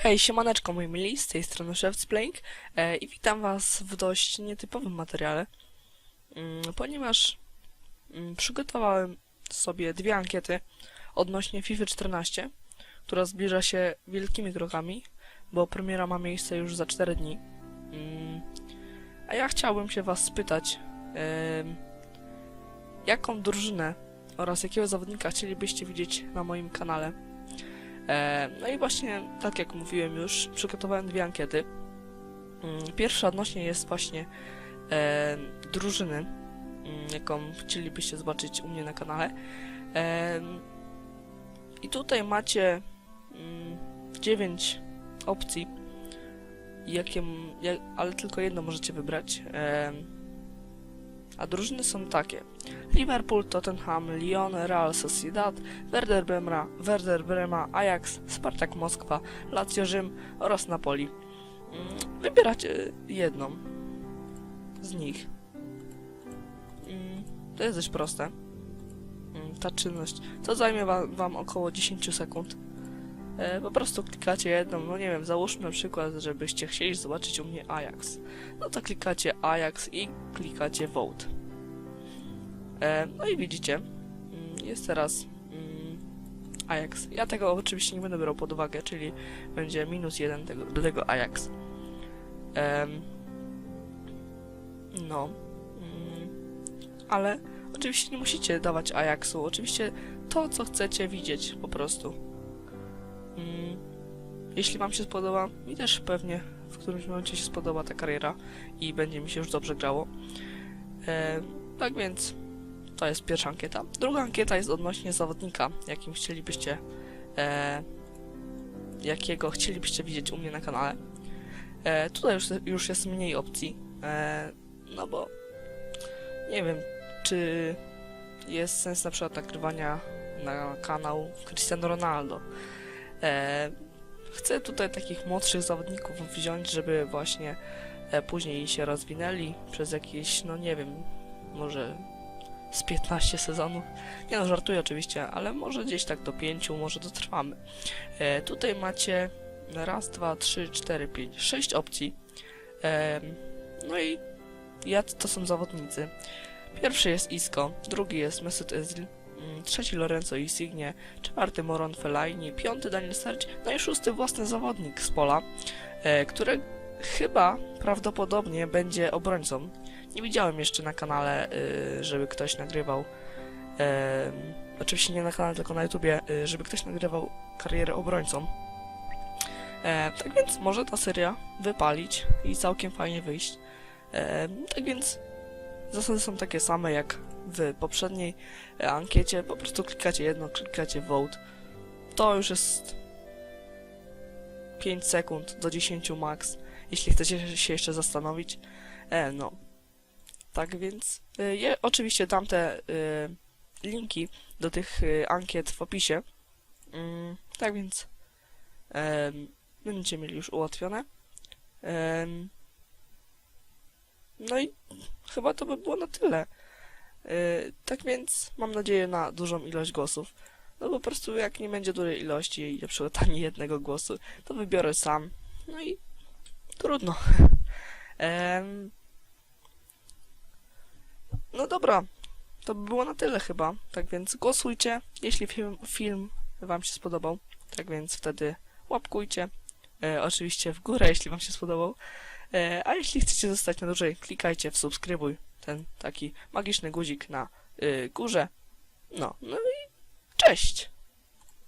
Okej, siemaneczko moi mili, z tej strony Chef's e, i witam was w dość nietypowym materiale, mm, ponieważ mm, przygotowałem sobie dwie ankiety odnośnie FIFA 14, która zbliża się wielkimi krokami, bo premiera ma miejsce już za 4 dni. Mm, a ja chciałbym się was spytać, em, jaką drużynę oraz jakiego zawodnika chcielibyście widzieć na moim kanale. E, no i właśnie, tak jak mówiłem już, przygotowałem dwie ankiety. Mm, Pierwsza odnośnie jest właśnie e, drużyny, mm, jaką chcielibyście zobaczyć u mnie na kanale. E, I tutaj macie mm, 9 opcji, jakie, ale tylko jedno możecie wybrać. A drużyny są takie. Liverpool, Tottenham, Lyon, Real Sociedad, Werder Brema, Werder Brema, Ajax, Spartak Moskwa, Lazio Rzym oraz Napoli. Mm, Wybieracie jedną z nich. Mm, To jest dość proste. Mm, Ta czynność. To zajmie wam około 10 sekund. E, Po prostu klikacie jedną, no nie wiem, załóżmy na przykład, żebyście chcieli zobaczyć u mnie Ajax. No to klikacie Ajax i klikacie Vote. E, No i widzicie, mm, jest teraz mm, Ajax. Ja tego oczywiście nie będę brał pod uwagę, czyli będzie minus jeden tego, do tego Ajax. No. Mm, ale oczywiście nie musicie dawać Ajaxu. Oczywiście to, co chcecie widzieć po prostu. Mm, jeśli wam się spodoba, mi też pewnie w którymś momencie się spodoba ta kariera i będzie mi się już dobrze grało. Em, tak więc to jest pierwsza ankieta. Druga ankieta jest odnośnie zawodnika, jakim chcielibyście, e, jakiego chcielibyście widzieć u mnie na kanale. E, tutaj już, już jest mniej opcji, e, no bo nie wiem, czy jest sens na przykład nagrywania na kanał Cristiano Ronaldo. E, chcę tutaj takich młodszych zawodników wziąć, żeby właśnie e, później się rozwinęli przez jakieś, no nie wiem, może z 15 sezonów. Nie no, żartuję oczywiście, ale może gdzieś tak do 5, może dotrwamy. E, tutaj macie raz, dwa, trzy, cztery, pięć, sześć opcji. Em, no i ja to są zawodnicy. Pierwszy jest Isco, drugi jest Mesut Özil, trzeci Lorenzo Insigne, czwarty Moron Fellaini, piąty Daniel Sturridge, no i szósty własny zawodnik z pola, e, który chyba prawdopodobnie będzie obrońcą. Nie widziałem jeszcze na kanale, y, żeby ktoś nagrywał. oczywiście nie na kanale, tylko na YouTubie, y, żeby ktoś nagrywał karierę obrońcą. E, tak więc może ta seria wypalić i całkiem fajnie wyjść. E, tak więc zasady są takie same jak w poprzedniej e, ankiecie. Po prostu klikacie jedno, klikacie vote. To już jest 5 sekund do 10 max, jeśli chcecie się jeszcze zastanowić. E, no. Tak więc ja oczywiście dam te y, linki do tych ankiet w opisie. Mm, tak więc będziecie mieli już ułatwione. No i chyba to by było na tyle. Y, tak więc mam nadzieję na dużą ilość głosów. No po prostu jak nie będzie dużej ilości, na przykład ani jednego głosu, to wybiorę sam. No i trudno. No dobra, to by było na tyle chyba. Tak więc głosujcie, jeśli film, film Wam się spodobał. Tak więc wtedy łapkujcie. E, oczywiście w górę, jeśli Wam się spodobał. E, a jeśli chcecie zostać na dłużej, klikajcie w subskrybuj. Ten taki magiczny guzik na y, górze. No, no i cześć!